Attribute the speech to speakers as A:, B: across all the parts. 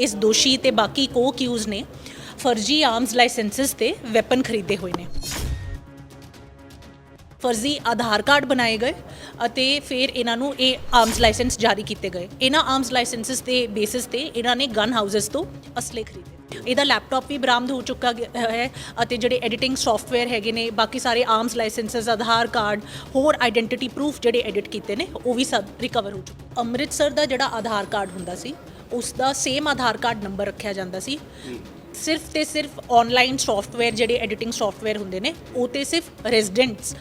A: ਇਸ ਦੋਸ਼ੀ ਤੇ ਬਾਕੀ ਕੋ ਅਕਿਊਜ਼ ਨੇ ਫਰਜ਼ੀ ਆਰਮਸ ਲਾਇਸੈਂਸਸ ਤੇ ਵੈਪਨ ਖਰੀਦੇ ਹੋਏ ਨੇ। ਫਰਜ਼ੀ ਆਧਾਰ ਕਾਰਡ ਬਣਾਏ ਗਏ ਅਤੇ ਫਿਰ ਇਹਨਾਂ ਨੂੰ ਇਹ ਆਰਮਸ ਲਾਇਸੈਂਸ ਜਾਰੀ ਕੀਤੇ ਗਏ। ਇਹਨਾਂ ਆਰਮਸ ਲਾਇਸੈਂਸਸ ਦੇ ਬੇਸਿਸ ਤੇ ਇਹਨਾਂ ਨੇ ਗਨ ਹਾਊਸਸ ਤੋਂ ਅਸਲੇ ਖਰੀਦੇ। ਇਹਦਾ ਲੈਪਟਾਪ ਵੀ ਬਰਾਮਦ ਹੋ ਚੁੱਕਾ ਗਿਆ ਹੈ ਅਤੇ ਜਿਹੜੇ ਐਡੀਟਿੰਗ ਸੌਫਟਵੇਅਰ ਹੈਗੇ ਨੇ, ਬਾਕੀ ਸਾਰੇ ਆਰਮਸ ਲਾਇਸੈਂਸਸ ਆਧਾਰ ਕਾਰਡ, ਹੋਰ ਆਇਡੈਂਟੀਟੀ ਪ੍ਰੂਫ ਜਿਹੜੇ ਐਡਿਟ ਕੀਤੇ ਨੇ, ਉਹ ਵੀ ਸਭ ਰਿਕਵਰ ਹੋ ਚੁੱਕੇ। ਅੰਮ੍ਰਿਤਸਰ ਦਾ ਜਿਹੜਾ ਆਧਾਰ ਕਾਰਡ ਹੁੰਦਾ ਸੀ ਉਸ ਦਾ ਸੇਮ ਆਧਾਰ ਕਾਰਡ ਨੰਬਰ ਰੱਖਿਆ ਜਾਂਦਾ ਸੀ। ਸਿਰਫ ਤੇ ਸਿਰਫ ਆਨਲਾਈਨ ਸੌਫਟਵੇਅਰ ਜਿਹੜੇ ਐਡੀਟਿੰਗ ਸੌਫਟਵੇਅਰ ਹੁੰਦੇ ਨੇ, ਉਹ ਤੇ ਸਿਰਫ ਰੈਜ਼ੀਡੈਂਟਸ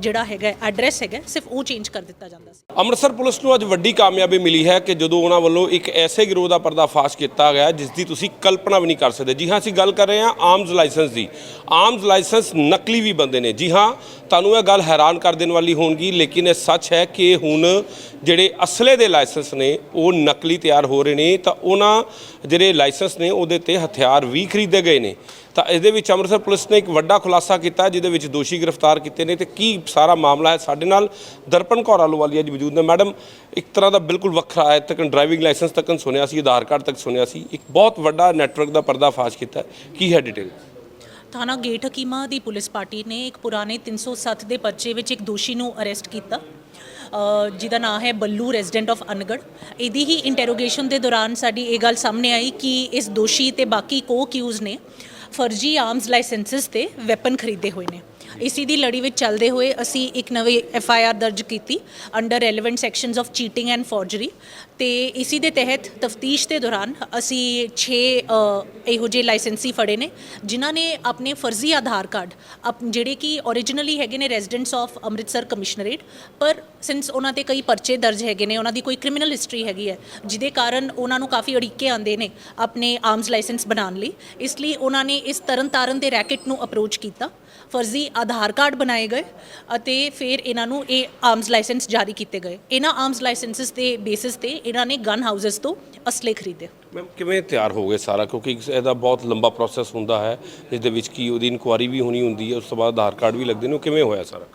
A: ਜਿਹੜਾ ਹੈਗਾ ਐਡਰੈਸ ਹੈਗਾ, ਸਿਰਫ ਉਹ ਚੇਂਜ ਕਰ ਦਿੱਤਾ ਜਾਂਦਾ ਸੀ।
B: ਅੰਮ੍ਰਿਤਸਰ ਪੁਲਿਸ ਨੂੰ ਅੱਜ ਵੱਡੀ ਕਾਮਯਾਬੀ ਮਿਲੀ ਹੈ ਕਿ ਜਦੋਂ ਉਹਨਾਂ ਵੱਲੋਂ ਇੱਕ ਐਸੇ ਗਿਰੋਹ ਦਾ ਪਰਦਾਫਾਸ਼ ਕੀਤਾ ਗਿਆ ਜਿਸ ਦੀ ਤੁਸੀਂ ਕਲਪਨਾ ਵੀ ਨਹੀਂ ਕਰ ਸਕਦੇ। ਜੀ ਹਾਂ, ਅਸੀਂ ਗੱਲ ਕਰ ਰਹੇ ਹਾਂ ਆਰਮਸ ਲਾਇਸੈਂਸ ਦੀ। ਆਰਮਸ ਲਾਇਸੈਂਸ ਨਕਲੀ ਵੀ ਬੰਦੇ ਨੇ। ਜੀ ਹਾਂ, ਤੁਹਾਨੂੰ ਇਹ ਗੱਲ ਹੈਰਾਨ ਕਰ ਦੇਣ ਵਾਲੀ ਹੋਣਗੀ, ਲੇਕਿਨ ਇਹ ਸੱਚ ਹੈ ਕਿ ਹੁਣ ਜਿਹੜੇ ਅਸਲੇ ਦੇ ਲਾਇਸੈਂਸ ਨੇ, ਉਹ ਨਕਲੀ ਤਿਆਰ ਹੋ ਰਹੇ ਨੇ, ਤਾਂ ਉਹਨਾਂ ਜਿਹੜੇ ਲਾਇਸੈਂਸ ਨੇ, ਉਹਦੇ ਤੇ ਹਥਿਆਰ ਵੀ ਖਰੀਦੇ ਗਏ ਨੇ। ਤਾਂ ਇਹਦੇ ਵਿੱਚ ਅੰਮ੍ਰਿਤਸਰ ਪੁਲਿਸ ਨੇ ਇੱਕ ਵੱਡਾ ਖੁਲਾਸਾ ਕੀਤਾ, ਜਿਹਦੇ ਵਿੱਚ ਦੋਸ਼ੀ ਗ੍ਰਿਫਤਾਰ ਕੀਤੇ ਨੇ ਤੇ ਕੀ ਸਾਰਾ ਮਾਮਲਾ ਹੈ ਸਾਡੇ ਨਾਲ ਦਰਪਨ ਕੌਰ ਆਲੂਵਾਲੀਆ ਜੀ ਮੌਜੂਦ ਨੇ। ਮੈਡਮ, ਇੱਕ ਤਰ੍ਹਾਂ ਦਾ ਬਿਲਕੁਲ ਵੱਖਰਾ ਹੈ ਤੱਕ ਡਰਾਈਵਿੰਗ ਲਾਇਸੈਂਸ ਤੱਕ ਸੁਣਿਆ ਸੀ, ਆਧਾਰ ਕਾਰਡ ਤੱਕ ਸੁਣਿਆ ਸੀ। ਇੱਕ ਬਹੁਤ ਵੱਡਾ ਨੈਟਵਰਕ ਦਾ ਪਰਦਾਫਾਸ਼ ਕੀਤਾ ਕੀ ਹੈ ਡਿਟੇਲ
A: ਥਾਣਾ ਗੇਟ ਹਕੀਮਾ ਦੀ ਪੁਲਿਸ ਪਾਰਟੀ ਨੇ ਇੱਕ ਪੁਰਾਣੇ 307 ਦੇ ਪਰਚੇ ਵਿੱਚ ਇੱਕ ਦੋਸ਼ੀ ਨੂੰ ਅਰੈਸਟ ਕੀਤਾ। ਜਿਹਦਾ ਨਾਮ ਹੈ ਬੱਲੂ ਰੈਜ਼ੀਡੈਂਟ ਆਫ ਅਨਗੜ ਇਹਦੀ ਹੀ ਇੰਟਰੋਗੇਸ਼ਨ ਦੇ ਦੌਰਾਨ ਸਾਡੀ ਇਹ ਗੱਲ ਸਾਹਮਣੇ ਆਈ ਕਿ ਇਸ ਦੋਸ਼ੀ ਤੇ ਬਾਕੀ ਕੋ ਅਕਿਊਜ਼ ਨੇ ਫਰਜ਼ੀ ਆਰਮਸ ਲਾਇਸੈਂਸਸ ਤੇ ਵੈਪਨ ਖਰੀਦੇ ਹੋਏ ਨੇ। ਇਸੀ ਦੀ ਲੜੀ ਵਿੱਚ ਚੱਲਦੇ ਹੋਏ ਅਸੀਂ ਇੱਕ ਨਵੀਂ ਐਫ ਆਈ ਆਰ ਦਰਜ ਕੀਤੀ under relevant sections of cheating and forgery ਤੇ ਇਸੀ ਦੇ ਤਹਿਤ ਤਫਤੀਸ਼ ਦੇ ਦੌਰਾਨ ਅਸੀਂ 6 ਇਹੋ ਜਿਹੇ ਲਾਇਸੈਂਸੀ ਫੜੇ ਨੇ, ਜਿਨ੍ਹਾਂ ਨੇ ਆਪਣੇ ਫਰਜ਼ੀ ਆਧਾਰ ਕਾਰਡ, ਅਪ, ਜਿਹੜੇ ਕਿ originally ਹੈਗੇ ਨੇ ਰੈਜ਼ੀਡੈਂਟਸ ਆਫ ਅੰਮ੍ਰਿਤਸਰ ਕਮਿਸ਼ਨਰੇਟ ਪਰ ਸਿੰਸ ਉਹਨਾਂ ਤੇ ਕਈ ਪਰਚੇ ਦਰਜ ਹੈਗੇ ਨੇ, ਉਹਨਾਂ ਦੀ ਕੋਈ ਕ੍ਰਿਮੀਨਲ ਹਿਸਟਰੀ ਹੈਗੀ ਹੈ, ਜਿਹਦੇ ਕਾਰਨ ਉਹਨਾਂ ਨੂੰ ਕਾਫੀ ਅੜਿੱਕੇ ਆਉਂਦੇ ਨੇ ਆਪਣੇ ਆਰਮਸ ਲਾਇਸੈਂਸ ਬਣਾਉਣ ਲਈ, ਇਸ ਲਈ ਉਹਨਾਂ ਨੇ ਇਸ ਤਰਨਤਾਰਨ ਦੇ ਰੈਕਟ ਨੂੰ ਅਪਰੋਚ ਕੀਤਾ, ਫਰਜ਼ੀ ਆਧਾਰ ਕਾਰਡ ਬਣਾਏ ਗਏ ਅਤੇ ਫਿਰ ਇਹਨਾਂ ਨੂੰ ਇਹ ਆਰਮਸ ਲਾਇਸੈਂਸ ਜਾਰੀ ਕੀਤੇ ਗਏ। ਇਹਨਾਂ ਆਰਮਸ ਲਾਇਸੈਂਸਸ ਦੇ ਬੇਸਿਸ ਤੇ ਇਹਨਾਂ ਨੇ ਗਨ ਹਾਊਸਸ ਤੋਂ ਅਸਲੇ ਖਰੀਦੇ।
B: ਮੈਮ ਕਿਵੇਂ ਤਿਆਰ ਹੋ ਗਏ ਸਾਰਾ? ਕਿਉਂਕਿ ਇਹਦਾ ਬਹੁਤ ਲੰਬਾ ਪ੍ਰੋਸੈਸ ਹੁੰਦਾ ਹੈ ਇਸ ਦੇ ਵਿੱਚ ਕੀ ਉਹਦੀ ਇਨਕੁਆਰੀ ਵੀ ਹੋਣੀ ਹੁੰਦੀ ਹੈ ਉਸ ਤੋਂ ਬਾਅਦ ਆਧਾਰ ਕਾਰਡ ਵੀ ਲੱਗਦੇ ਨੇ ਉਹ ਕਿਵੇਂ ਹੋਇਆ ਸਾਰਾ?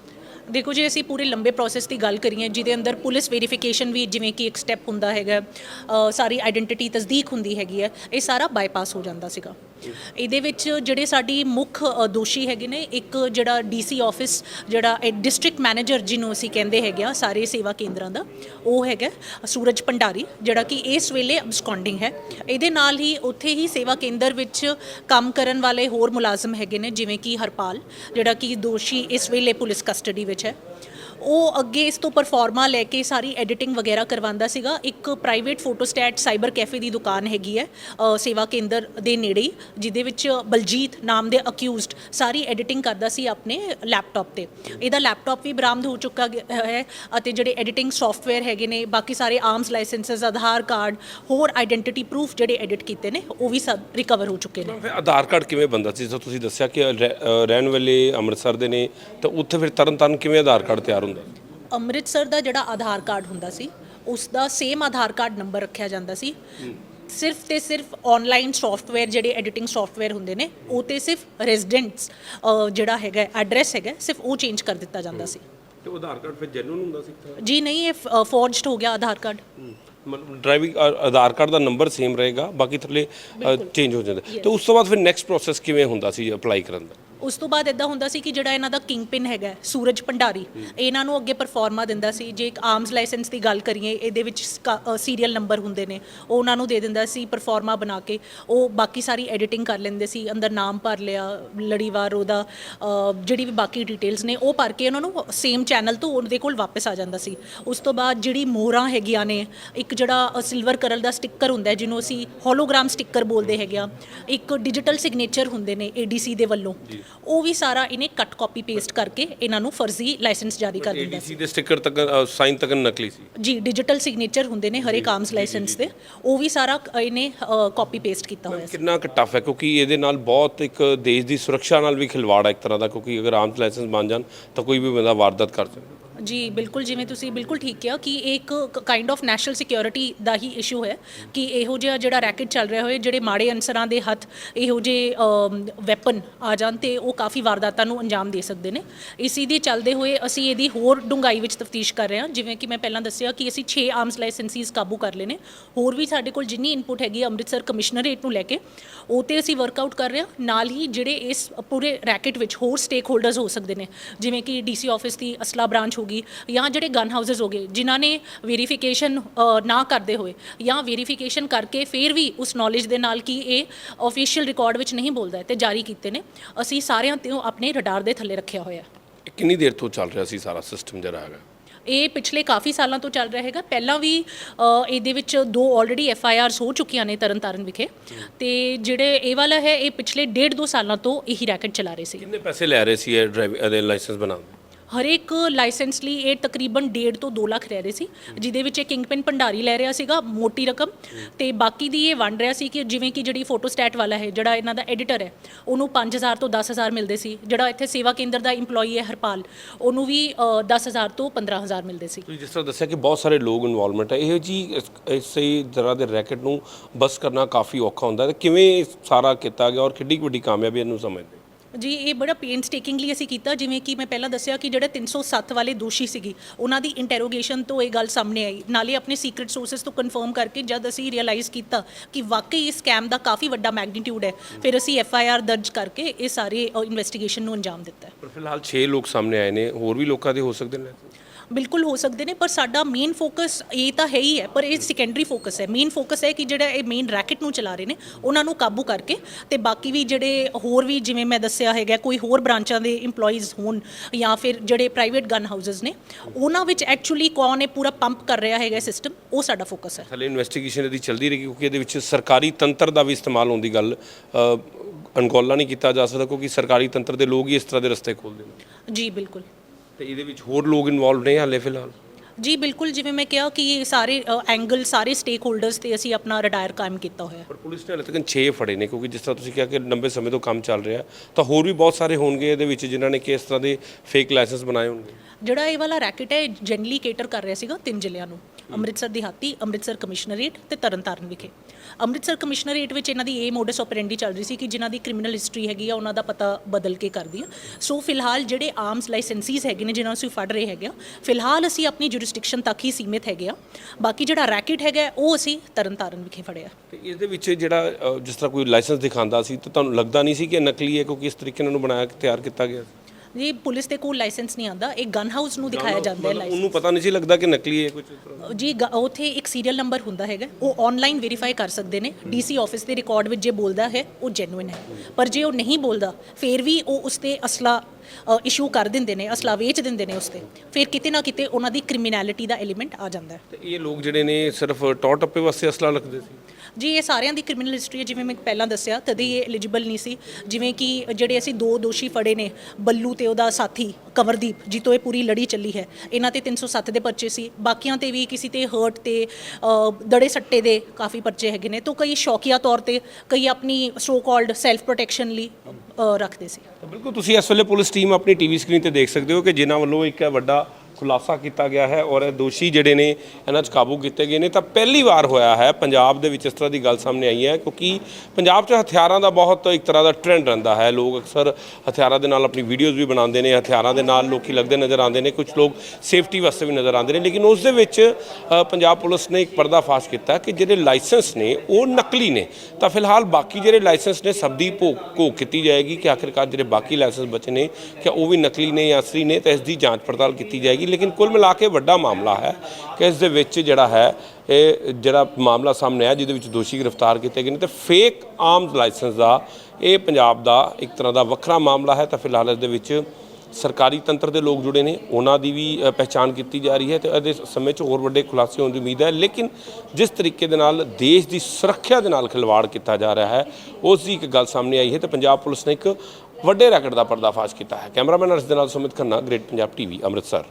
A: ਦੇਖੋ ਜੇ ਅਸੀਂ ਪੂਰੇ ਲੰਬੇ ਪ੍ਰੋਸੈਸ ਦੀ ਗੱਲ ਕਰੀਏ ਜਿਹਦੇ ਅੰਦਰ ਪੁਲਿਸ ਵੈਰੀਫਿਕੇਸ਼ਨ ਵੀ ਜਿਵੇਂ ਕਿ ਇੱਕ ਸਟੈਪ ਹੁੰਦਾ ਹੈਗਾ ਅ, ਸਾਰੀ ਆਇਡੈਂਟੀਟੀ ਤਸਦੀਕ ਹੁੰਦੀ ਹੈਗੀ ਹੈ ਇਹ ਸਾਰਾ ਬਾਈਪਾਸ ਹੋ ਜਾਂਦਾ ਸੀਗਾ। ਇਹਦੇ ਵਿੱਚ ਜਿਹੜੇ ਸਾਡੀ ਮੁੱਖ ਦੋਸ਼ੀ ਹੈਗੇ ਨੇ, ਇੱਕ ਜਿਹੜਾ ਡੀਸੀ ਆਫਿਸ ਜਿਹੜਾ ਡਿਸਟ੍ਰਿਕਟ ਮੈਨੇਜਰ ਜਿਹਨੂੰ ਅਸੀਂ ਕਹਿੰਦੇ ਹੈਗੇ ਆ, ਸਾਰੇ ਸੇਵਾ ਕੇਂਦਰਾਂ ਦਾ, ਉਹ ਹੈਗਾ ਸੂਰਜ ਭੰਡਾਰੀ, ਜਿਹੜਾ ਕਿ ਇਸ ਵੇਲੇ ਅਬਸਕੌਂਡਿੰਗ ਹੈ। ਇਹਦੇ ਨਾਲ ਹੀ ਉੱਥੇ ਹੀ ਸੇਵਾ ਕੇਂਦਰ ਵਿੱਚ ਕੰਮ ਕਰਨ ਵਾਲੇ ਹੋਰ ਮੁਲਾਜ਼ਮ ਹੈਗੇ ਨੇ, ਜਿਵੇਂ ਕਿ ਹਰਪਾਲ, ਜਿਹੜਾ ਕਿ ਦੋਸ਼ੀ ਇਸ ਵੇਲੇ ਪੁਲਿਸ ਕਸਟਡੀ ਵਿੱਚ ਹੈ। ਉਹ ਅੱਗੇ ਇਸ ਤੋਂ ਪਰਫਾਰਮਾ ਲੈ ਕੇ ਸਾਰੀ ਐਡੀਟਿੰਗ ਵਗੈਰਾ ਕਰਵਾਉਂਦਾ ਸੀਗਾ। ਇੱਕ ਪ੍ਰਾਈਵੇਟ ਫੋਟੋਸਟੈਟ ਸਾਈਬਰ ਕੈਫੇ ਦੀ ਦੁਕਾਨ ਹੈਗੀ ਹੈ ਸੇਵਾ ਕੇਂਦਰ ਦੇ ਨੇੜੇ ਜਿਹਦੇ ਵਿੱਚ ਬਲਜੀਤ ਨਾਮ ਦੇ ਅਕਿਊਜ਼ਡ ਸਾਰੀ ਐਡੀਟਿੰਗ ਕਰਦਾ ਸੀ ਆਪਣੇ ਲੈਪਟਾਪ ਤੇ। ਇਹਦਾ ਲੈਪਟਾਪ ਵੀ ਬਰਾਮਦ ਹੋ ਚੁੱਕਾ ਹੈ ਅਤੇ ਜਿਹੜੇ ਐਡੀਟਿੰਗ ਸੌਫਟਵੇਅਰ ਹੈਗੇ ਨੇ, ਬਾਕੀ ਸਾਰੇ ਆਰਮਸ ਲਾਇਸੈਂਸਸ ਆਧਾਰ ਕਾਰਡ, ਹੋਰ ਆਇਡੈਂਟੀਟੀ ਪ੍ਰੂਫ ਜਿਹੜੇ ਐਡਿਟ ਕੀਤੇ ਨੇ, ਉਹ ਵੀ ਸਭ ਰਿਕਵਰ ਹੋ ਚੁੱਕੇ ਨੇ।
B: ਫਿਰ ਆਧਾਰ ਕਾਰਡ ਕਿਵੇਂ ਬੰਦਾ ਸੀ? ਜਿਵੇਂ ਤੁਸੀਂ ਦੱਸਿਆ ਕਿ ਰਹਿ- ਰਹਿਣ ਵਾਲੇ ਅੰਮ੍ਰਿਤਸਰ ਦੇ ਨੇ, ਤਾਂ ਉੱਥੇ ਫਿਰ ਤਰਨ ਤਾਰਨ ਕਿਵੇਂ ਆਧਾਰ ਕਾਰਡ ਤਿਆਰ ਹੁੰਦਾ?
A: ਅੰਮ੍ਰਿਤਸਰ ਦਾ ਜਿਹੜਾ ਆਧਾਰ ਕਾਰਡ ਹੁੰਦਾ ਸੀ ਉਸ ਦਾ ਸੇਮ ਆਧਾਰ ਕਾਰਡ ਨੰਬਰ ਰੱਖਿਆ ਜਾਂਦਾ ਸੀ। ਸਿਰਫ ਤੇ ਸਿਰਫ ਆਨਲਾਈਨ ਸੌਫਟਵੇਅਰ ਜਿਹੜੇ ਐਡੀਟਿੰਗ ਸੌਫਟਵੇਅਰ ਹੁੰਦੇ ਨੇ ਉਹ ਤੇ ਸਿਰਫ ਰੈਜ਼ੀਡੈਂਟਸ ਜਿਹੜਾ ਹੈਗਾ ਐਡਰੈਸ ਹੈਗਾ ਸਿਰਫ ਉਹ ਚੇਂਜ ਕਰ ਦਿੱਤਾ ਜਾਂਦਾ ਸੀ।
B: ਤੇ ਉਹ ਆਧਾਰ ਕਾਰਡ ਫਿਰ ਜੈਨੂਨ ਹੁੰਦਾ ਸੀ
A: ਜੀ ਨਹੀਂ ਇਹ ਫੋਰਜਡ ਹੋ ਗਿਆ ਆਧਾਰ ਕਾਰਡ।
B: ਮਤਲਬ ਡਰਾਈਵਿੰਗ ਆਧਾਰ ਕਾਰਡ ਦਾ ਨੰਬਰ ਸੇਮ ਰਹੇਗਾ ਬਾਕੀ ਥੱਲੇ ਚੇਂਜ ਹੋ ਜਾਂਦਾ। ਤੇ ਉਸ ਤੋਂ ਬਾਅਦ ਫਿਰ ਨੈਕਸਟ ਪ੍ਰੋਸੈਸ ਕਿਵੇਂ ਹੁੰਦਾ ਸੀ ਅਪਲਾਈ ਕਰਨ ਦਾ?
A: ਉਸ ਤੋਂ ਬਾਅਦ ਇਦਾਂ ਹੁੰਦਾ ਸੀ ਕਿ ਜਿਹੜਾ ਇਹਨਾਂ ਦਾ ਕਿੰਗ ਪਿਨ ਹੈਗਾ ਸੂਰਜ ਭੰਡਾਰੀ, ਇਹਨਾਂ ਨੂੰ ਅੱਗੇ ਪਰਫਾਰਮਾ ਦਿੰਦਾ ਸੀ। ਜੇ ਇੱਕ ਆਰਮਸ ਲਾਇਸੈਂਸ ਦੀ ਗੱਲ ਕਰੀਏ, ਇਹਦੇ ਵਿੱਚ ਸੀਰੀਅਲ ਨੰਬਰ ਹੁੰਦੇ ਨੇ, ਉਹ ਉਹਨਾਂ ਨੂੰ ਦੇ ਦਿੰਦਾ ਸੀ ਪਰਫਾਰਮਾ ਬਣਾ ਕੇ। ਉਹ ਬਾਕੀ ਸਾਰੀ ਐਡੀਟਿੰਗ ਕਰ ਲੈਂਦੇ ਸੀ, ਅੰਦਰ ਨਾਮ ਭਰ ਲਿਆ, ਲੜੀਵਾਰ ਉਹਦਾ ਜਿਹੜੀ ਵੀ ਬਾਕੀ ਡਿਟੇਲਸ ਨੇ, ਉਹ ਭਰ ਕੇ ਉਹਨਾਂ ਨੂੰ ਸੇਮ ਚੈਨਲ ਤੋਂ ਉਹਦੇ ਕੋਲ ਵਾਪਸ ਆ ਜਾਂਦਾ ਸੀ। ਉਸ ਤੋਂ ਬਾਅਦ ਜਿਹੜੀ ਮੋਹਰਾਂ ਹੈਗੀਆਂ ਨੇ, ਇੱਕ ਜਿਹੜਾ ਸਿਲਵਰ ਕਲਰ ਦਾ ਸਟicker ਹੁੰਦਾ ਜਿਹਨੂੰ ਅਸੀਂ ਹੋਲੋਗ੍ਰਾਮ ਸਟicker ਬੋਲਦੇ ਹੈਗੇ ਆ ਇੱਕ ਡਿਜੀਟਲ ਸਿਗਨੇਚਰ ਹੁੰਦੇ ਨੇ ਏਡੀਸੀ ਦੇ ਵੱਲੋਂ। ਉਹ ਵੀ ਸਾਰਾ ਇਹਨੇ ਕੱਟ ਕਾਪੀ ਪੇਸਟ ਕਰਕੇ ਇਹਨਾਂ ਨੂੰ ਫਰਜ਼ੀ ਲਾਇਸੈਂਸ ਜਾਰੀ ਕਰ ਦਿੰਦਾ ਸੀ।
B: ਏਡੀਸੀ ਦੇ ਸਟicker ਤੱਕ ਸਾਈਨ ਤੱਕ ਨਕਲੀ ਸੀ?
A: ਜੀ ਡਿਜੀਟਲ ਸਿਗਨੇਚਰ ਹੁੰਦੇ ਨੇ ਹਰੇਕ ਆਰਮਸ ਲਾਇਸੈਂਸ ਤੇ ਉਹ ਵੀ ਸਾਰਾ ਇਹਨੇ ਕਾਪੀ ਪੇਸਟ ਕੀਤਾ ਹੋਇਆ ਸੀ।
B: ਕਿੰਨਾ ਕੁ ਟਫ ਹੈ ਕਿਉਂਕਿ ਇਹਦੇ ਨਾਲ ਬਹੁਤ ਇੱਕ ਦੇਸ਼ ਦੀ ਸੁਰੱਖਿਆ ਨਾਲ ਵੀ ਖਿਲਵਾੜ ਹੈ ਇੱਕ ਤਰ੍ਹਾਂ ਦਾ ਕਿਉਂਕਿ ਅਗਰ ਆਰਮਸ ਲਾਇਸੈਂਸ ਬਣ ਜਾਣ ਤਾਂ ਕੋਈ ਵੀ ਬੰਦਾ ਵਾਰਦਾਤ ਕਰ ਸਕਦਾ।
A: ਜੀ, ਬਿਲਕੁਲ ਜਿਵੇਂ ਤੁਸੀਂ ਬਿਲਕੁਲ ਠੀਕ ਕਿਹਾ ਕਿ ਇਹ ਇੱਕ ਕਾਈਂਡ ਆਫ ਨੈਸ਼ਨਲ ਸਿਕਿਉਰਿਟੀ ਦਾ ਹੀ ਇਸ਼ੂ ਹੈ ਕਿ ਇਹੋ ਜਿਹਾ ਜਿਹੜਾ ਰੈਕਟ ਚੱਲ ਰਿਹਾ ਹੋਏ, ਜਿਹੜੇ ਮਾੜੇ ਅਨਸਰਾਂ ਦੇ ਹੱਥ ਇਹੋ ਜਿਹੇ ਵੈਪਨ ਆ ਜਾਣ ਤੇ ਉਹ ਕਾਫੀ ਵਾਰਦਾਤਾਂ ਨੂੰ ਅੰਜਾਮ ਦੇ ਸਕਦੇ ਨੇ। ਇਸੀ ਦੇ ਚੱਲਦੇ ਹੋਏ ਅਸੀਂ ਇਹਦੀ ਹੋਰ ਡੂੰਘਾਈ ਵਿੱਚ ਤਫਤੀਸ਼ ਕਰ ਰਹੇ ਹਾਂ। ਜਿਵੇਂ ਕਿ ਮੈਂ ਪਹਿਲਾਂ ਦੱਸਿਆ ਕਿ ਅਸੀਂ 6 ਆਰਮਸ ਲਾਇਸੈਂਸੀਜ਼ ਕਾਬੂ ਕਰ ਲਏ ਨੇ। ਹੋਰ ਵੀ ਸਾਡੇ ਕੋਲ ਜਿੰਨੀ ਇਨਪੁਟ ਹੈਗੀ ਅੰਮ੍ਰਿਤਸਰ ਕਮਿਸ਼ਨਰੇਟ ਨੂੰ ਲੈ ਕੇ, ਉਹ ਤੇ ਅਸੀਂ ਵਰਕਆਊਟ ਕਰ ਰਹੇ ਹਾਂ। ਨਾਲ ਹੀ ਜਿਹੜੇ ਇਸ ਪੂਰੇ ਰੈਕਟ ਵਿੱਚ ਹੋਰ ਸਟੇਕ ਹੋਲਡਰਸ ਹੋ ਸਕਦੇ ਨੇ, ਜਿਵੇਂ ਕਿ ਡੀਸੀ ਆਫਿਸ ਦੀ ਅਸਲਾ ਬ੍ਰਾਂਚ ਹੋਗੀ ਜਾਂ ਜਿਹੜੇ ਗਨ ਹਾਊਸਸ ਹੋਗੇ ਜਿਨ੍ਹਾਂ ਨੇ ਵੈਰੀਫਿਕੇਸ਼ਨ ਨਾ ਕਰਦੇ ਹੋਏ ਜਾਂ ਵੈਰੀਫਿਕੇਸ਼ਨ ਕਰਕੇ ਫਿਰ ਵੀ ਉਸ ਨੌਲੇਜ ਦੇ ਨਾਲ ਕਿ ਇਹ ਆਫੀਸ਼ੀਅਲ ਰਿਕਾਰਡ ਵਿੱਚ ਨਹੀਂ ਬੋਲਦਾ ਹੈ ਤੇ ਜਾਰੀ ਕੀਤੇ ਨੇ। ਅਸੀਂ ਸਾਰਿਆਂ ਤੇ ਆਪਣੇ ਰਡਾਰ ਦੇ ਥੱਲੇ ਰੱਖਿਆ ਹੋਇਆ ਹੈ।
B: ਕਿੰਨੀ ਦੇਰ ਤੋਂ ਚੱਲ ਰਿਹਾ ਸੀ ਸਾਰਾ ਸਿਸਟਮ ਜਿਹੜਾ ਹੈਗਾ?
A: ਇਹ ਪਿਛਲੇ ਕਾਫੀ ਸਾਲਾਂ ਤੋਂ ਚੱਲ ਰਿਹਾ ਹੈਗਾ ਪਹਿਲਾਂ ਵੀ ਇਹਦੇ ਵਿੱਚ ਦੋ ਆਲਰੇਡੀ ਐਫ ਆਈ ਆਰਸ ਹੋ ਚੁੱਕੀਆਂ ਨੇ ਤਰਨਤਾਰਨ ਵਿਖੇ ਤੇ ਜਿਹੜੇ ਇਹ ਵਾਲਾ ਹੈ ਇਹ ਪਿਛਲੇ ਡੇਢ ਦੋ ਸਾਲਾਂ ਤੋਂ ਇਹੀ ਰੈਕਟ ਚਲਾ ਰਹੇ ਸੀ।
B: ਕਿੰਨੇ ਪੈਸੇ ਲੈ ਰਹੇ ਸੀ ਇਹ ਡਰਾਈਵ ਇਹਦੇ ਲਾਇਸੈਂਸ ਬਣਾਉਣ ਦੇ?
A: ਹਰੇਕ ਲਾਇਸੈਂਸ ਲਈ ਇਹ ਤਕਰੀਬਨ 1.5 ਤੋਂ 2 ਲੱਖ ਰਹਿ ਰਹੇ ਸੀ ਜਿਹਦੇ ਵਿੱਚ ਇਹ ਕਿੰਗਪਿਨ ਭੰਡਾਰੀ ਲੈ ਰਿਹਾ ਸੀਗਾ ਮੋਟੀ ਰਕਮ। ਤੇ ਬਾਕੀ ਦੀ ਇਹ ਵੰਡ ਰਿਹਾ ਸੀ ਕਿ ਜਿਵੇਂ ਕਿ ਜਿਹੜੀ ਫੋਟੋਸਟੈਟ ਵਾਲਾ ਹੈ ਜਿਹੜਾ ਇਹਨਾਂ ਦਾ ਐਡੀਟਰ ਹੈ ਉਹਨੂੰ 5000 ਤੋਂ 10000 ਮਿਲਦੇ ਸੀ। ਜਿਹੜਾ ਇੱਥੇ ਸੇਵਾ ਕੇਂਦਰ ਦਾ EMPLOYE ਹੈ ਹਰਪਾਲ ਉਹਨੂੰ ਵੀ ਅ, 10000 ਤੋਂ 15000 ਮਿਲਦੇ ਸੀ।
B: ਤੁਸੀਂ ਜਿਸ ਤਰ੍ਹਾਂ ਦੱਸਿਆ ਕਿ ਬਹੁਤ ਸਾਰੇ ਲੋਕ ਇਨਵੋਲਵਮੈਂਟ ਹੈ ਇਹੋ ਜੀ ਇਸੇ ਤਰ੍ਹਾਂ ਦੇ ਰੈਕਟ ਨੂੰ ਬਸ ਕਰਨਾ ਕਾਫੀ ਔਖਾ ਹੁੰਦਾ ਹੈ। ਕਿਵੇਂ ਸਾਰਾ ਕੀਤਾ ਗਿਆ ਔਰ ਕਿੱਡੀ ਵੱਡੀ ਕਾਮਯਾਬੀ ਇਹਨੂੰ ਸਮਝਦੇ
A: ਜੀ, ਇਹ ਬੜਾ ਪੇਨਸਟੇਕਿੰਗਲੀ ਅਸੀਂ ਕੀਤਾ, ਜਿਵੇਂ ਕਿ ਮੈਂ ਪਹਿਲਾਂ ਦੱਸਿਆ ਕਿ ਜਿਹੜੇ 307 ਵਾਲੇ ਦੋਸ਼ੀ ਸੀਗੇ, ਉਹਨਾਂ ਦੀ ਇੰਟਰੋਗੇਸ਼ਨ ਤੋਂ ਇਹ ਗੱਲ ਸਾਹਮਣੇ ਆਈ। ਨਾਲੇ ਆਪਣੇ ਸੀਕ੍ਰੀਟ ਸੋਰਸਸ ਤੋਂ ਕਨਫਰਮ ਕਰਕੇ ਜਦ ਅਸੀਂ ਰਿਅਲਾਈਜ਼ ਕੀਤਾ ਕਿ ਵਾਕਈ ਇਸ ਸਕੈਮ ਦਾ ਕਾਫੀ ਵੱਡਾ ਮੈਗਨੀਟਿਊਡ ਹੈ, ਫਿਰ ਅਸੀਂ ਐਫ ਆਈ ਆਰ ਦਰਜ ਕਰਕੇ ਇਹ ਸਾਰੇ ਇਨਵੈਸਟੀਗੇਸ਼ਨ ਨੂੰ ਅੰਜਾਮ ਦਿੱਤਾ
B: ਪਰ ਫਿਲਹਾਲ 6 ਲੋਕ ਸਾਹਮਣੇ ਆਏ ਨੇ, ਹੋਰ ਵੀ ਲੋਕਾਂ ਦੇ ਹੋ ਸਕਦੇ ਨੇ?
A: ਬਿਲਕੁਲ ਹੋ ਸਕਦੇ ਨੇ ਪਰ ਸਾਡਾ ਮੇਨ ਫੋਕਸ ਇਹ ਤਾਂ ਹੈ ਹੀ ਹੈ ਪਰ ਇਹ ਸੈਕੰਡਰੀ ਫੋਕਸ ਹੈ। ਮੇਨ ਫੋਕਸ ਹੈ ਕਿ ਜਿਹੜਾ ਇਹ ਮੇਨ ਰੈਕਟ ਨੂੰ ਚਲਾ ਰਹੇ ਨੇ ਉਹਨਾਂ ਨੂੰ ਕਾਬੂ ਕਰਕੇ ਤੇ ਬਾਕੀ ਵੀ ਜਿਹੜੇ ਹੋਰ ਵੀ ਜਿਵੇਂ ਮੈਂ ਦੱਸਿਆ ਹੈਗਾ ਕੋਈ ਹੋਰ ਬ੍ਰਾਂਚਾਂ ਦੇ EMPLOYEES ਹੋਣ ਜਾਂ ਫਿਰ ਜਿਹੜੇ ਪ੍ਰਾਈਵੇਟ ਗਨ ਹਾਊਸਸ ਨੇ ਉਹਨਾਂ ਵਿੱਚ ਐਕਚੁਅਲੀ ਕੌਣ ਇਹ ਪੂਰਾ ਪੰਪ ਕਰ ਰਿਹਾ ਹੈਗਾ ਸਿਸਟਮ ਉਹ ਸਾਡਾ ਫੋਕਸ ਹੈ।
B: ਹਲੇ ਇਨਵੈਸਟੀਗੇਸ਼ਨ ਇਹਦੀ ਚੱਲਦੀ ਰਹੀ ਕਿਉਂਕਿ ਇਹਦੇ ਵਿੱਚ ਸਰਕਾਰੀ ਤੰਤਰ ਦਾ ਵੀ ਇਸਤੇਮਾਲ ਹੋਣ ਦੀ ਗੱਲ ਅ, ਅਣਗੌਲਾ ਨਹੀਂ ਕੀਤਾ ਜਾ ਸਕਦਾ ਕਿਉਂਕਿ ਸਰਕਾਰੀ ਤੰਤਰ ਦੇ ਲੋਕ ਹੀ ਇਸ ਤਰ੍ਹਾਂ ਦੇ ਰਸਤੇ ਖੋਲ੍ਹਦੇ ਨੇ।
A: ਜੀ ਬਿਲਕੁਲ।
B: ਤੇ ਇਹਦੇ ਵਿੱਚ ਹੋਰ ਲੋਕ ਇਨਵੋਲਵ ਨੇ ਹਾਲੇ ਫਿਲਹਾਲ?
A: ਜੀ ਬਿਲਕੁਲ ਜਿਵੇਂ ਮੈਂ ਕਿਹਾ ਕਿ ਇਹ ਸਾਰੇ ਐਂਗਲ ਸਾਰੇ ਸਟੇਕ ਹੋਲਡਰਸ ਤੇ ਅਸੀਂ ਆਪਣਾ ਰਡਾਇਰ ਕਾਇਮ ਕੀਤਾ ਹੋਇਆ
B: ਪਰ ਪੁਲਿਸ ਨੇ ਹਾਲੇ ਤੱਕ 6 ਫੜੇ ਨੇ ਕਿਉਂਕਿ ਜਿਸ ਤਰ੍ਹਾਂ ਤੁਸੀਂ ਕਿਹਾ ਕਿ ਲੰਬੇ ਸਮੇਂ ਤੋਂ ਕੰਮ ਚੱਲ ਰਿਹਾ ਤਾਂ ਹੋਰ ਵੀ ਬਹੁਤ ਸਾਰੇ ਹੋਣਗੇ ਇਹਦੇ ਵਿੱਚ ਜਿਨ੍ਹਾਂ ਨੇ ਕਿ ਇਸ ਤਰ੍ਹਾਂ ਦੇ ਫੇਕ ਲਾਇਸੈਂਸ ਬਣਾਏ ਹੋਣਗੇ?
A: ਜਿਹੜਾ ਇਹ ਵਾਲਾ ਰੈਕਟ ਹੈ ਜਨਰਲੀ ਕੇਟਰ ਕਰ ਰਿਹਾ ਸੀਗਾ ਤਿੰਨ ਜ਼ਿਲ੍ਹਿਆਂ ਨੂੰ। ਅੰਮ੍ਰਿਤਸਰ ਦਿਹਾਤੀ ਅੰਮ੍ਰਿਤਸਰ ਕਮਿਸ਼ਨਰੇਟ ਤੇ ਤਰਨਤਾਰਨ ਵਿਖੇ। ਅੰਮ੍ਰਿਤਸਰ ਕਮਿਸ਼ਨਰੇਟ ਵਿੱਚ ਇਹਨਾਂ ਦੀ ਇਹ ਮੋਡਸ ਆਪਰੈਂਡੀ ਚੱਲ ਰਹੀ ਸੀ ਕਿ ਜਿਨ੍ਹਾਂ ਦੀ ਕ੍ਰਿਮੀਨਲ ਹਿਸਟਰੀ ਹੈਗੀ ਆ ਉਹਨਾਂ ਦਾ ਪਤਾ ਬਦਲ ਕੇ ਕਰਦੀ ਆ। ਸੋ ਫਿਲਹਾਲ ਜਿਹੜੇ ਆਰਮਸ ਲਾਇਸੈਂਸੀਜ਼ ਹੈਗੇ ਨੇ ਜਿਨ੍ਹਾਂ ਨੂੰ ਅਸੀਂ ਫੜ ਰਹੇ ਹੈਗੇ ਆ ਫਿਲਹਾਲ ਅਸੀਂ ਆਪਣੀ ਜੁਰਿਸਡਿਕਸ਼ਨ ਤੱਕ ਹੀ ਸੀਮਿਤ ਹੈਗੇ ਆ। ਬਾਕੀ ਜਿਹੜਾ ਰੈਕਟ ਹੈਗਾ ਉਹ ਅਸੀਂ ਤਰਨਤਾਰਨ ਵਿਖੇ ਫੜਿਆ।
B: ਤੇ ਇਸ ਦੇ ਵਿੱਚ ਜਿਹੜਾ ਅ, ਜਿਸ ਤਰ੍ਹਾਂ ਕੋਈ ਲਾਇਸੈਂਸ ਦਿਖਾਉਂਦਾ ਸੀ ਤਾਂ ਤੁਹਾਨੂੰ ਲੱਗਦਾ ਨਹੀਂ ਸੀ ਕਿ ਇਹ ਨਕਲੀ ਹੈ ਕਿਉਂਕਿ ਇਸ ਤਰੀਕੇ ਨਾਲ ਉਹਨੂੰ ਬਣਾਇਆ ਤਿਆਰ ਕੀਤਾ ਗਿਆ
A: ਜੀ ਪੁਲਿਸ ਦੇ ਕੋਲ ਲਾਇਸੈਂਸ ਨਹੀਂ ਆਂਦਾ ਇਹ ਗਨ ਹਾਊਸ ਨੂੰ ਦਿਖਾਇਆ ਜਾਂਦਾ ਹੈ ਲਾਇਸੈਂਸ
B: ਉਹਨੂੰ ਪਤਾ ਨਹੀਂ ਸੀ ਲੱਗਦਾ ਕਿ ਨਕਲੀ ਹੈ ਕੁਝ
A: ਜੀ ਗ- ਉੱਥੇ ਇੱਕ ਸੀਰੀਅਲ ਨੰਬਰ ਹੁੰਦਾ ਹੈਗਾ ਉਹ ਆਨਲਾਈਨ ਵੈਰੀਫਾਈ ਕਰ ਸਕਦੇ ਨੇ ਡੀਸੀ ਆਫਿਸ ਦੇ ਰਿਕਾਰਡ ਵਿੱਚ ਜੇ ਬੋਲਦਾ ਹੈ ਉਹ ਜੈਨੂਇਨ ਹੈ। ਪਰ ਜੇ ਉਹ ਨਹੀਂ ਬੋਲਦਾ ਫਿਰ ਵੀ ਉਹ ਉਸ ਤੇ ਅਸਲਾ ਇਸ਼ੂ ਕਰ ਦਿੰਦੇ ਨੇ ਅਸਲਾ ਵੇਚ ਦਿੰਦੇ ਨੇ ਉਸ ਤੇ ਫਿਰ ਕਿਤੇ ਨਾ ਕਿਤੇ ਉਹਨਾਂ ਦੀ ਕ੍ਰਿਮੀਨੈਲਿਟੀ ਦਾ ਐਲੀਮੈਂਟ ਆ ਜਾਂਦਾ ਹੈ।
B: ਤੇ ਇਹ ਲੋਕ ਜਿਹੜੇ ਨੇ ਸਿਰਫ ਟੌਰ ਟੱਪੇ ਵਾਸਤੇ ਅਸਲਾ ਰੱਖਦੇ ਸੀ?
A: ਜੀ ਇਹ ਸਾਰਿਆਂ ਦੀ ਕ੍ਰਿਮੀਨਲ ਹਿਸਟਰੀ ਹੈ ਜਿਵੇਂ ਮੈਂ ਪਹਿਲਾਂ ਦੱਸਿਆ ਤਦੇ ਇਹ ਐਲੀਜੀਬਲ ਨਹੀਂ ਸੀ। ਜਿਵੇਂ ਕਿ ਜਿਹੜੇ ਅਸੀਂ ਦੋ ਦੋਸ਼ੀ ਫੜੇ ਨੇ ਬੱਲੂ ਤੇ ਉਹਦਾ ਸਾਥੀ ਕਵਰਦੀਪ ਜਿੱਤੋਂ ਇਹ ਪੂਰੀ ਲੜੀ ਚੱਲੀ ਹੈ। ਇਹਨਾਂ ਤੇ 307 ਦੇ ਪਰਚੇ ਸੀ। ਬਾਕੀਆਂ ਤੇ ਵੀ ਕਿਸੇ ਤੇ ਹਰਟ ਤੇ ਅ, ਦੜੇ ਸੱਟੇ ਦੇ ਕਾਫੀ ਪਰਚੇ ਹੈਗੇ ਨੇ। ਤੋਂ ਕਈ ਸ਼ੌਕੀਆ ਤੌਰ ਤੇ ਕਈ ਆਪਣੀ ਸੋ ਕਾਲਡ ਸੈਲਫ ਪ੍ਰੋਟੈਕਸ਼ਨ ਲਈ ਅ, ਰੱਖਦੇ ਸੀ।
B: ਤਾਂ ਬਿਲਕੁਲ ਤੁਸੀਂ ਇਸ ਵੇਲੇ ਪੁਲਿਸ ਟੀਮ ਆਪਣੀ ਟੀਵੀ ਸਕਰੀਨ ਤੇ ਦੇਖ ਸਕਦੇ ਹੋ ਕਿ ਜਿਨ੍ਹਾਂ ਵੱਲੋਂ ਇੱਕ ਵੱਡਾ ਖੁਲਾਸਾ ਕੀਤਾ ਗਿਆ ਹੈ ਔਰ ਇਹ ਦੋਸ਼ੀ ਜਿਹੜੇ ਨੇ ਇਹਨਾਂ 'ਚ ਕਾਬੂ ਕੀਤੇ ਗਏ ਨੇ, ਤਾਂ ਪਹਿਲੀ ਵਾਰ ਹੋਇਆ ਹੈ, ਪੰਜਾਬ ਦੇ ਵਿੱਚ ਇਸ ਤਰ੍ਹਾਂ ਦੀ ਗੱਲ ਸਾਹਮਣੇ ਆਈ ਹੈ, ਕਿਉਂਕਿ ਪੰਜਾਬ 'ਚ ਹਥਿਆਰਾਂ ਦਾ ਬਹੁਤ ਇੱਕ ਤਰ੍ਹਾਂ ਦਾ ਟ੍ਰੈਂਡ ਰਹਿੰਦਾ ਹੈ। ਲੋਕ ਅਕਸਰ ਹਥਿਆਰਾਂ ਦੇ ਨਾਲ ਆਪਣੀ ਵੀਡੀਓਜ਼ ਵੀ ਬਣਾਉਂਦੇ ਨੇ, ਹਥਿਆਰਾਂ ਦੇ ਨਾਲ ਲੋਕੀ ਲੱਗਦੇ ਨਜ਼ਰ ਆਉਂਦੇ ਨੇ ਕੁਝ ਲੋਕ ਸੇਫਟੀ ਵਾਸਤੇ ਵੀ ਨਜ਼ਰ ਆਉਂਦੇ ਨੇ, ਲੇਕਿਨ ਉਸ ਦੇ ਵਿੱਚ ਪੰਜਾਬ ਪੁਲਿਸ ਨੇ ਇੱਕ ਪਰਦਾਫਾਸ਼ ਕੀਤਾ ਕਿ ਜਿਹੜੇ ਲਾਇਸੈਂਸ ਨੇ, ਉਹ ਨਕਲੀ ਨੇ। ਤਾਂ ਫਿਲਹਾਲ ਬਾਕੀ ਜਿਹੜੇ ਲਾਇਸੈਂਸ ਨੇ, ਸਭ ਦੀ ਭੋਗ ਘੋਖ ਕੀਤੀ ਜਾਏਗੀ ਕਿ ਆਖਿਰਕਾਰ ਜਿਹੜੇ ਬਾਕੀ ਲਾਇਸੈਂਸ ਬਚੇ ਨੇ, ਕਿ ਉਹ ਵੀ ਨਕਲੀ ਨੇ ਜਾਂ ਅਸਲੀ ਨੇ, ਤਾਂ ਇਸ ਦੀ ਜਾਂਚ ਪੜਤਾਲ ਕੀਤੀ ਜਾਏਗੀ। ਲੇਕਿਨ ਕੁੱਲ ਮਿਲਾ ਕੇ ਵੱਡਾ ਮਾਮਲਾ ਹੈ ਕਿ ਇਸ ਦੇ ਵਿੱਚ ਜਿਹੜਾ ਹੈ ਇਹ ਜਿਹੜਾ ਮਾਮਲਾ ਸਾਹਮਣੇ ਆਇਆ ਜਿਹਦੇ ਵਿੱਚ ਦੋਸ਼ੀ ਗ੍ਰਿਫਤਾਰ ਕੀਤੇ ਗਏ ਨੇ ਤੇ ਫੇਕ ਆਰਮਸ ਲਾਇਸੈਂਸ ਦਾ ਇਹ ਪੰਜਾਬ ਦਾ ਇੱਕ ਤਰ੍ਹਾਂ ਦਾ ਵੱਖਰਾ ਮਾਮਲਾ ਹੈ। ਤਾਂ ਫਿਲਹਾਲ ਇਸ ਦੇ ਵਿੱਚ ਸਰਕਾਰੀ ਤੰਤਰ ਦੇ ਲੋਕ ਜੁੜੇ ਨੇ ਉਹਨਾਂ ਦੀ ਵੀ ਅ, ਪਹਿਚਾਣ ਕੀਤੀ ਜਾ ਰਹੀ ਹੈ ਤੇ ਇਹਦੇ ਸਮੇਂ 'ਚ ਹੋਰ ਵੱਡੇ ਖੁਲਾਸੇ ਹੋਣ ਦੀ ਉਮੀਦ ਹੈ। ਲੇਕਿਨ ਜਿਸ ਤਰੀਕੇ ਦੇ ਨਾਲ ਦੇਸ਼ ਦੀ ਸੁਰੱਖਿਆ ਦੇ ਨਾਲ ਖਿਲਵਾੜ ਕੀਤਾ ਜਾ ਰਿਹਾ ਹੈ ਉਸ ਦੀ ਇੱਕ ਗੱਲ ਸਾਹਮਣੇ ਆਈ ਹੈ ਤੇ ਪੰਜਾਬ ਪੁਲਿਸ ਨੇ ਇੱਕ ਵੱਡੇ ਰੈਕਟ ਦਾ ਪਰਦਾਫਾਸ਼ ਕੀਤਾ ਹੈ। ਕੈਮਰਾਮੈਨ ਅਰਸ਼ ਦੇ ਨਾਲ ਸੁਮਿਤ ਖੰਨਾ ਗ੍ਰੇਟ ਪੰਜਾਬ ਟੀਵੀ ਅੰਮ੍ਰਿਤਸਰ।